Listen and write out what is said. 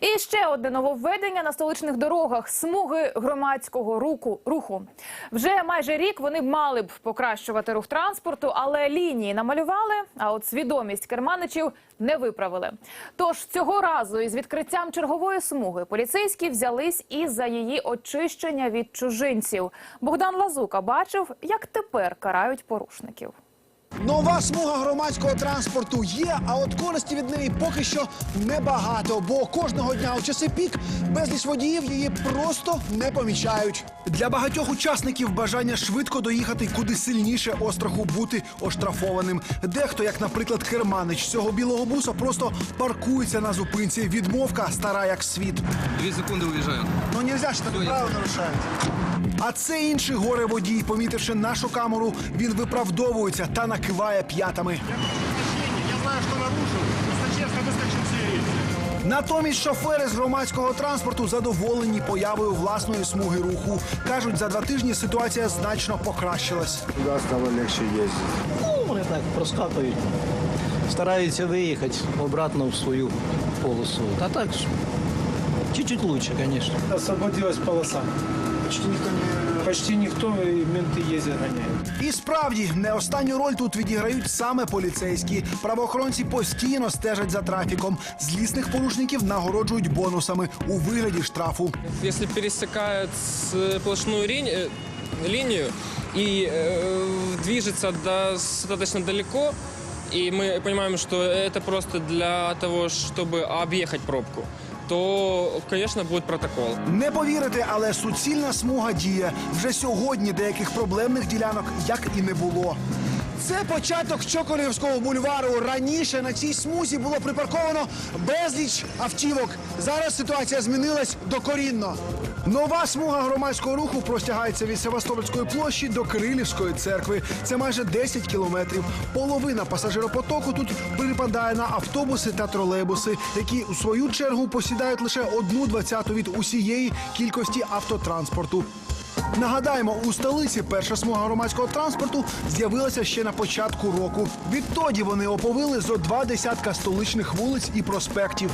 І ще одне нововведення на столичних дорогах смуги громадського руху. руху. Вже майже рік вони мали б покращувати рух транспорту, але лінії намалювали, а от свідомість керманичів не виправили. Тож цього разу із відкриттям чергової смуги поліцейські взялись і за її очищення від чужинців. Богдан Лазука бачив, як тепер карають порушників. Нова смуга громадського транспорту є, а от користі від неї поки що небагато, бо кожного дня у часи пік безліч водіїв її просто не помічають. Для багатьох учасників бажання швидко доїхати куди сильніше остраху бути оштрафованим. Дехто, як, наприклад, керманич цього білого буса, просто паркується на зупинці. Відмовка стара як світ. Две секунды уезжаю. Ну нельзя ж так право нарушають. А це інший горе водій, помітивши нашу камеру, він виправдовується та накиває п'ятами. Я знаю, что нарушил. Просто честно выскочил все рельсы. Натомість шофери з громадського транспорту задоволені появою власної смуги руху. кажуть, за два тижні ситуація значно покращилась. Туда стало легче ездить. Ну, вони так проскакують, стараються виїхати обратно в свою полосу. А так ж, чуть-чуть лучше, звісно. Освободилась полоса Почти никто не... Почти никто, и менты ездят, гоняют. І справді не останню роль тут відіграють саме поліцейські. Правоохоронці постійно стежать за трафіком. Злісних порушників нагороджують бонусами у вигляді штрафу. Если пересекают сплошную линию, э, линию и э, движется до- достаточно далеко, и мы понимаем, что это просто для того, чтобы объехать пробку, то, конечно, буде протокол. Не повірите, але суцільна смуга діє. Вже сьогодні деяких проблемних ділянок як і не було. Це початок Чоколівського бульвару. Раніше на цій смузі було припарковано безліч автівок. Зараз ситуація змінилась докорінно. Нова смуга громадського руху простягається від Севастопольської площі до Кирилівської церкви. Це майже 10 кілометрів. Половина пасажиропотоку тут припадає на автобуси та тролейбуси, які у свою чергу посідають лише одну двадцяту від усієї кількості автотранспорту. Нагадаємо, у столиці перша смуга громадського транспорту з'явилася ще на початку року. Відтоді вони оповили зо два десятка столичних вулиць і проспектів.